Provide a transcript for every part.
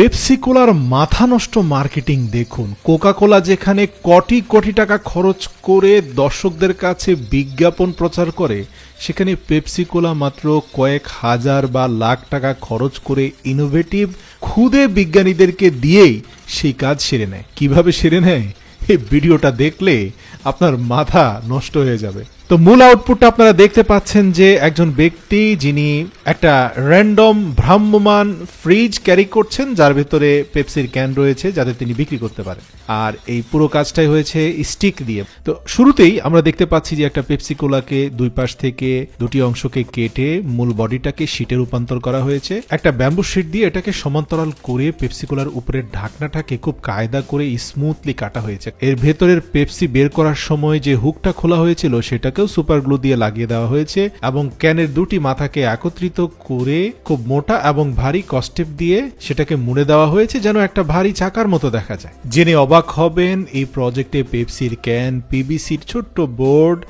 Pepsi কোলার মাথা নষ্ট marketing দেখুন। কোকা কোলা যেখানে কোটি কোটি টাকা খরচ করে দর্শকদের কাছে বিজ্ঞাপন প্রচার করে, সেখানে পেপসিকোলা মাত্র কয়েক হাজার বা লাখ টাকা খরচ করে ইনোভেটিভ খুদে বিজ্ঞানীদেরকে দিয়েই সেই কাজ সেরে নেয়। কীভাবে সেরে নেয়? এই ভিডিওটা দেখলে আপনার মাথা নষ্ট হয়ে যাবে। তো মূল আউটপুটটা আপনারা দেখতে পাচ্ছেন যে একজন ব্যক্তি যিনি একটা র্যান্ডম ভ্রাম্যমান ফ্রিজ ক্যারি করছেন, যার ভেতরে পেপসির ক্যান রয়েছে, যাতে তিনি বিক্রি করতে পারেন। আর এই পুরো কাজটাই হয়েছে স্টিক দিয়ে। তো শুরুতেই আমরা দেখতে পাচ্ছি যে একটা পেপসি কোলাকে দুই পাশ থেকে দুটি অংশকে কেটে মূল বডিটাকে শীটে রূপান্তর করা হয়েছে। একটা ব্যাম্বু শিট দিয়ে এটাকে সমান্তরাল করে পেপসি কোলার উপরের ঢাকনাটাকে খুব কায়দা করে স্মুথলি কাটা হয়েছে। এর ভেতরের পেপসি বের করার সময় যে হুকটা খোলা হয়েছিল সেটাকেও সুপার গ্লু দিয়ে লাগিয়ে দেওয়া হয়েছে এবং ক্যানের দুটি মাথাকে একত্রিত করে খুব মোটা এবং ভারী কস্টেপ দিয়ে সেটাকে মুড়ে দেওয়া হয়েছে যেন একটা ভারী চাকার মতো দেখা যায়। জেনে অবাক হবেন, এই প্রজেক্টে পেপসির ক্যান, পিবিসির ছোট্ট বোর্ড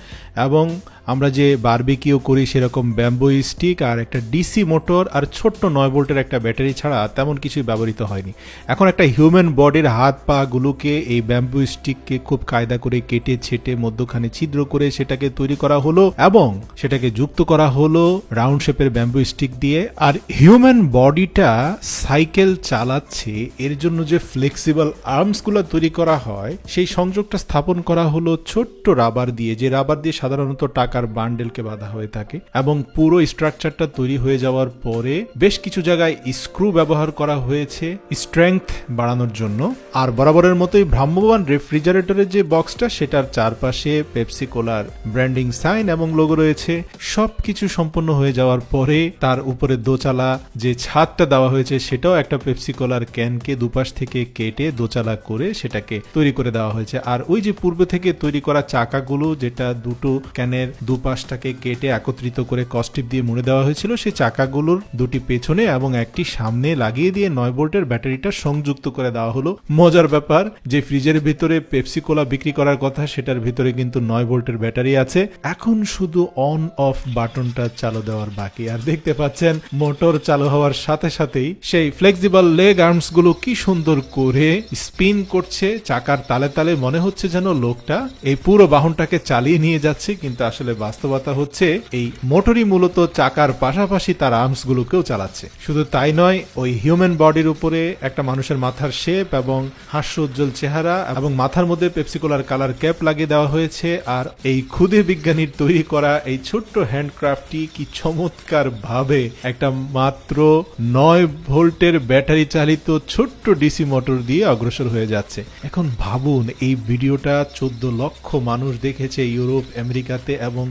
এবং আমরা যে বারবিকিও করি সেরকম ব্যাম্বু স্টিক আর একটা ডিসি মোটর আর ছোট্ট নয় ভোল্টের একটা ব্যাটারি ছাড়া তেমন কিছুই ব্যবহৃত হয়নি। এখন একটা হিউম্যান বডির হাত পা গুলোকে এই ব্যাম্বু স্টিককে খুব কায়দা করে কেটে, ছেটে, মধ্যখানে ছিদ্র করে সেটাকে তৈরি করা হলো এবং সেটাকে যুক্ত করা হলো রাউন্ড শেপের ব্যাম্বু স্টিক দিয়ে। আর হিউম্যান বডিটা সাইকেল চালাচ্ছে, এর জন্য যে ফ্লেক্সিবল আর্মসগুলো তৈরি করা হয়, সেই সংযোগটা স্থাপন করা হলো ছোট্ট রাবার দিয়ে, যে রাবার দিয়ে সাধারণত টাকার বান্ডেলকে বাঁধা হয়ে থাকে এবং পুরো স্ট্রাকচারটা তৈরি হয়ে যাওয়ার পরে বেশ কিছু জায়গায় স্ক্রু ব্যবহার করা হয়েছে স্ট্রেংথ বাড়ানোর জন্য। আর বরাবরের মতোই ভ্রাম্যমান রেফ্রিজারেটরের যে বক্সটা, সেটার চারপাশে পেপসি কোলার ব্র্যান্ডিং সাইন এবং লোগো রয়েছে। সবকিছু সম্পন্ন হয়ে যাওয়ার পরে তার উপরে দোচালা যে ছাদটা দেওয়া হয়েছে, সেটাও একটা পেপসি কোলার ক্যানকে দুপাশ থেকে কেটে দোচালা করে সেটাকে তৈরি করে দেওয়া হয়েছে। আর ওই যে পূর্বে থেকে তৈরি করা চাকাগুলো, যেটা দুটো ক্যানের দুপাশটাকে কেটে একত্রিত করে কস্টিপ দিয়ে মুড়ে দেওয়া হয়েছিল। সেই চাকাগুলোর দুটি পেছনে এবং একটি সামনে লাগিয়ে দিয়ে নয় ভোল্টের ব্যাটারিটা সংযুক্ত করে দেওয়া হলো। মজার ব্যাপার, যে ফ্রিজের ভিতরে পেপসি কোলা বিক্রি করার কথা, সেটার ভিতরে কিন্তু নয় ভোল্টের ব্যাটারি আছে। এখন শুধু অন, অফ বাটনটা চালু দেওয়ার বাকি। আর দেখতে পাচ্ছেন, মোটর চালু হওয়ার সাথে সাথেই সেই ফ্লেক্সিবল লেগ আর্মসগুলো কি সুন্দর করে স্পিন করছে। চাকার তালে তালে মনে হচ্ছে যেন লোকটা এই পুরো বাহনটাকে চালিয়ে নিয়ে যাচ্ছে, কিন্তু আসলে বাস্তবতা হচ্ছে, এই মোটরই মূলত চাকার পাশাপাশি তার আর্মস গুলোকেও চালাচ্ছে। শুধু তাই নয়, ওই হিউম্যান বডির উপরে একটা মানুষের মাথার শেপ এবং হাস্য উজ্জ্বল চেহারা এবং মাথার মধ্যে পেপসিকোলার কালার ক্যাপ লাগিয়ে দেওয়া হয়েছে আর এই ক্ষুদে বিজ্ঞানীর তৈরি করা এই ছোট্ট হ্যান্ডক্রাফটটি কি চমৎকার ভাবে একটা মাত্র নয় ভোল্টের ব্যাটারি চালিত ছোট্ট ডিসি মোটর দিয়ে অগ্রসর হয়ে যাচ্ছে। এখন ভাবুন, এই ভিডিওটা চোদ্দ লক্ষ মানুষ দেখেছে, ইউরোপ, আমেরিকাতে এবং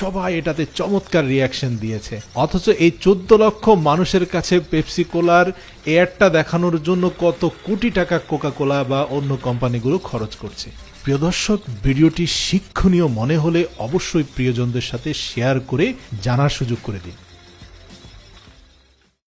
সবাই এটাতে চমৎকার রিয়াকশন দিয়েছে। অথচ এই চোদ্দ লক্ষ মানুষের কাছে পেপসি কোলার এয়ারটা দেখানোর জন্য কত কোটি টাকা কোকা কোলা বা অন্য কোম্পানিগুলো খরচ করছে। প্রিয় দর্শক, ভিডিওটি শিক্ষণীয় মনে হলে অবশ্যই প্রিয়জনদের সাথে শেয়ার করে জানার সুযোগ করে দিন।